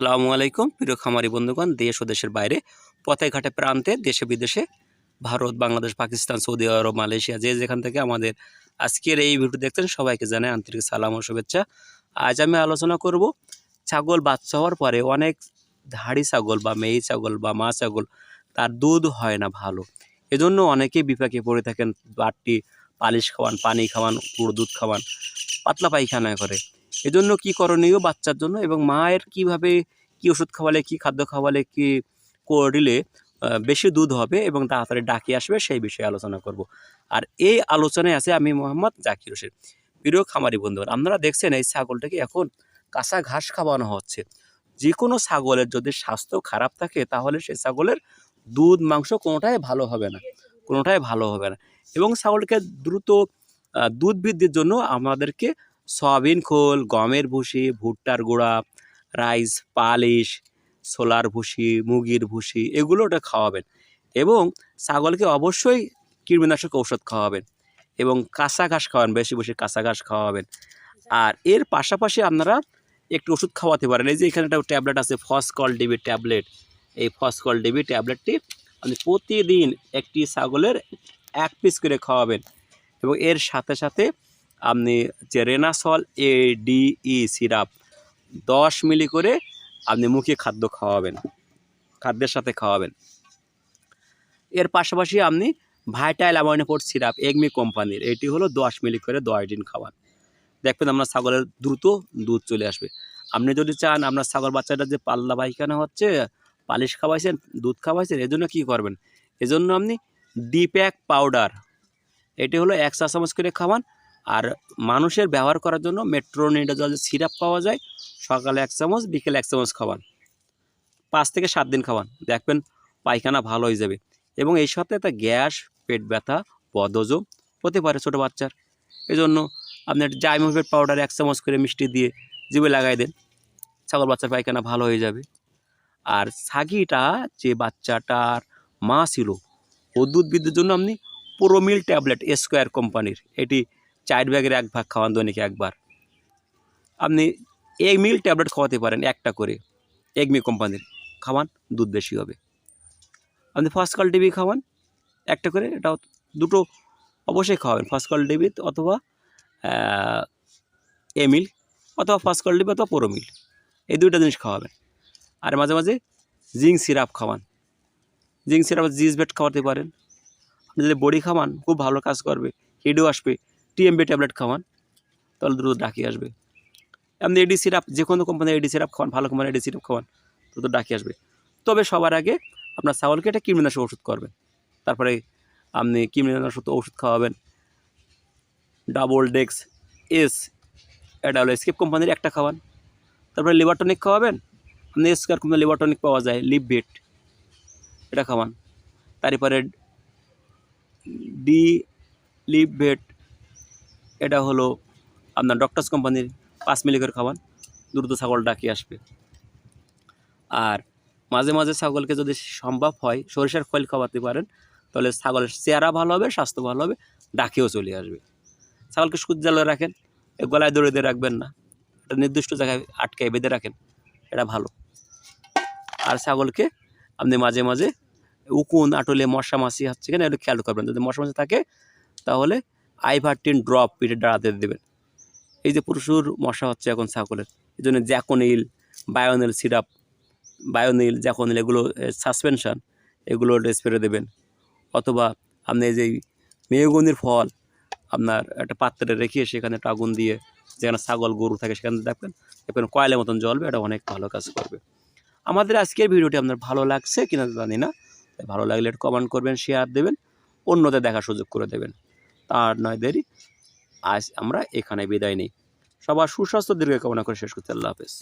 আসসালামু আলাইকুম, প্রিয় খামারি বন্ধুগণ, দেশ ও দেশের বাইরে পথে ঘাটে প্রান্তে দেশে, বিদেশে, Bharat, Bangladesh, Pakistan, Saudi Arab, Malaysia, যে যেখান থেকে আমাদের আজকের এই ভিডিও দেখছেন, সবাইকে জানাই আন্তরিক সালাম ও শুভেচ্ছা। আজ আমি আলোচনা করব ছাগল বাচ্চা হওয়ার পরে অনেক ধাড়ি ছাগল বা মেয়ে ছাগল বা মা ছাগল, তার দুধ হয় না ভালো। এজন্য অনেকেই বিপাকে পড়ে থাকেন বাটটি পালিশ খাওয়ান, পানি খাওয়ান পুরো দুধ খাওয়ান, পাতলা পায়খানা করে। এজন্য কি করণীয় বাচ্চার জন্য এবং মায়ের কীভাবে কি ওষুধ খাওয়ালে, কি খাদ্য খাওয়ালে, কি করলে বেশি দুধ হবে এবং তাড়াতাড়ি ডাকি আসবে সেই বিষয়ে আলোচনা করব। আর এই আলোচনায় আছে আমি মোহাম্মদ জাকির হোসেন। প্রিয় খামারি বন্ধু আপনারা দেখছেন এই ছাগলটাকে এখন কাঁচা ঘাস খাওয়ানো হচ্ছে। যে কোনো ছাগলের যদি স্বাস্থ্য খারাপ থাকে তাহলে সেই ছাগলের দুধ, মাংস কোনোটাই ভালো হবে না, কোনোটাই ভালো হবে না। এবং ছাগলকে দ্রুত দুধ বৃদ্ধির জন্য আমাদেরকে সয়াবিন খোল, গমের ভুসি, ভুট্টার গুঁড়া, রাইস, পালিশ সোলার ভুসি, মুগির ভুসি, এগুলো ওটা খাওয়াবেন এবং ছাগলকে অবশ্যই কীটনাশক ঔষধ খাওয়াবেন এবং কাঁচা ঘাস খাওয়ান, বেশি বেশি কাঁচা ঘাস খাওয়াবেন। আর এর পাশাপাশি আপনারা একটু ওষুধ খাওয়াতে পারেন। এই যে এখানে একটা ট্যাবলেট আছে ফসকল ডিবি ট্যাবলেট। এই ফসকল ডিবি ট্যাবলেটটি আপনি প্রতিদিন একটি ছাগলের এক পিস করে খাওয়াবেন এবং এর সাথে সাথে আপনি যে রেনাসল এ ডিই সিরাপ দশ মিলি করে আপনি মুখে খাদ্য খাওয়াবেন, খাদ্যের সাথে খাওয়াবেন। এর পাশাপাশি আপনি ভাইটাইল অ্যামাইনোপোর্ট সিরাপ এগমি কোম্পানির, এটি হলো দশ মিলি করে দশ দিন খাওয়ান দেখবেন আপনার ছাগলের দ্রুত দুধ চলে আসবে। আপনি যদি চান আপনার ছাগল বাচ্চাটা যে পাল্লা পায়খানা হচ্ছে, পালিশ খাওয়াইছেন, দুধ খাওয়াইছেন, এজন্য কী করবেন? এজন্য আপনি ডি প্যাক পাউডার, এটি হলো এক চা চামচ করে খাওয়ান আর মানুষের ব্যবহার করার জন্য মেট্রোনিডাজল যে সিরাপ পাওয়া যায়। সকালে এক চামচ, বিকেলে এক চামচ খাওয়ান। পাঁচ থেকে সাত দিন খাওয়ান। দেখবেন পায়খানা ভালো হয়ে যাবে। এবং এই সাথে একটা গ্যাস, পেট ব্যথা, বদহজম হতে পারে ছোটো বাচ্চার। এই জন্য আপনার জাইমোভেট পাউডার এক চামচ করে মিষ্টি দিয়ে জিভে লাগাই দেন। ছাগল বাচ্চার পায়খানা ভালো হয়ে যাবে। আর ছাগিটা যে বাচ্চাটার মা ছিল ও দুধ বৃদ্ধির জন্য আপনি প্রোমিল ট্যাবলেট স্কোয়ার কোম্পানির। এটি চার ব্যাগের এক ভাগ খাওয়ান দৈনিক একবার। আপনি এক মিল ট্যাবলেট খাওয়াতে পারেন একটা করে। এগমি কোম্পানির খাওয়ান, দুধ বেশি হবে। আপনি ফসকাল ডিবি খাওয়ান, একটা করে এটাও দুটো অবশ্যই খাওয়াবেন। ফসকাল ডিবি অথবা এ মিল অথবা ফসকাল ডিবি অথবা পোরো মিল এই দুইটা জিনিস খাওয়াবেন। আর মাঝে মাঝে জিঙ্ক সিরাপ খাওয়ান। জিঙ্ক সিরাপ জিস বেট খাওয়াতে পারেন। আপনি যদি বড়ি খাওয়ান, খুব ভালো কাজ করবে, হেডও আসবে। টিএমবি ট্যাবলেট খাওয়ান, তাহলে দ্রুত ডাকি আসবে। আপনি এডি সিরাপ যে কোনো কোম্পানির এডি সিরাপ খাওয়ান, ভালো কোম্পানির এডি সিরাপ খাওয়ান, দ্রুত ডাকি আসবে। তবে সবার আগে আপনার ছাগলকে একটা কীটনাশক ওষুধ করবেন। তারপরে আপনি কীটনাশক ওষুধ খাওয়াবেন। ডাবল ডেক্স এস এটা হলো কোম্পানির একটা খাওয়ান। তারপরে লিভার টনিক খাওয়াবেন। আপনি স্কোয়ার কোম্পানির লিভার টনিক পাওয়া যায় লিভ বেট এটা খাওয়ান। তারপরে ডি লিভ ভেট এটা হলো আপনার ডক্টরস কোম্পানির পাঁচ মিলি করে খাওয়ান দ্রুত ছাগল ডাকি আসবে। আর মাঝে মাঝে ছাগলকে যদি সম্ভব হয় সরিষার খৈল খাওয়াতে পারেন, তাহলে ছাগলের চেহারা ভালো হবে, স্বাস্থ্য ভালো হবে, ডাকেও চলে আসবে। ছাগলকে সুজ্জালে রাখেন গলায় দড়ি দিয়ে রাখবেন না, একটা নির্দিষ্ট জায়গায় আটকায় বেঁধে রাখেন, এটা ভালো। আর ছাগলকে আপনি মাঝে মাঝে উকুন, আটলে মশা মাছি হচ্ছে কিনা একটু খেয়াল করবেন যদি মশা মাছি থাকে, তাহলে আইভারটিন ড্রপ পিঠে দাঁড়াতে দেবেন। এই যে প্রচুর মশা হচ্ছে এখন ছাগলের। এই জন্য জ্যাকোনিল, বায়োনিল সিরাপ, বায়োনিল, জ্যাকোনিল, এগুলো সাসপেনশান, এগুলো স্প্রে দেবেন। অথবা আপনি এই যে মেয়গনির ফল আপনার একটা পাত্রে রেখে সেখানে একটা আগুন দিয়ে যেখানে ছাগল, গরু থাকে সেখানে দেখবেন দেখবেন কয়লের মতন জ্বলবে, এটা অনেক ভালো কাজ করবে। আমাদের আজকের ভিডিওটি আপনার ভালো লাগছে কিনা জানি না ভালো লাগলে একটু কমেন্ট করবেন শেয়ার দেবেন, অন্যদের দেখার সুযোগ করে দেবেন। তার নয় দেরি। আজ আমরা এখানে বিদায় নিই। সবার সুস্বাস্থ্য, দীর্ঘ কামনা করে শেষ করতে আল্লাহ হাফেজ।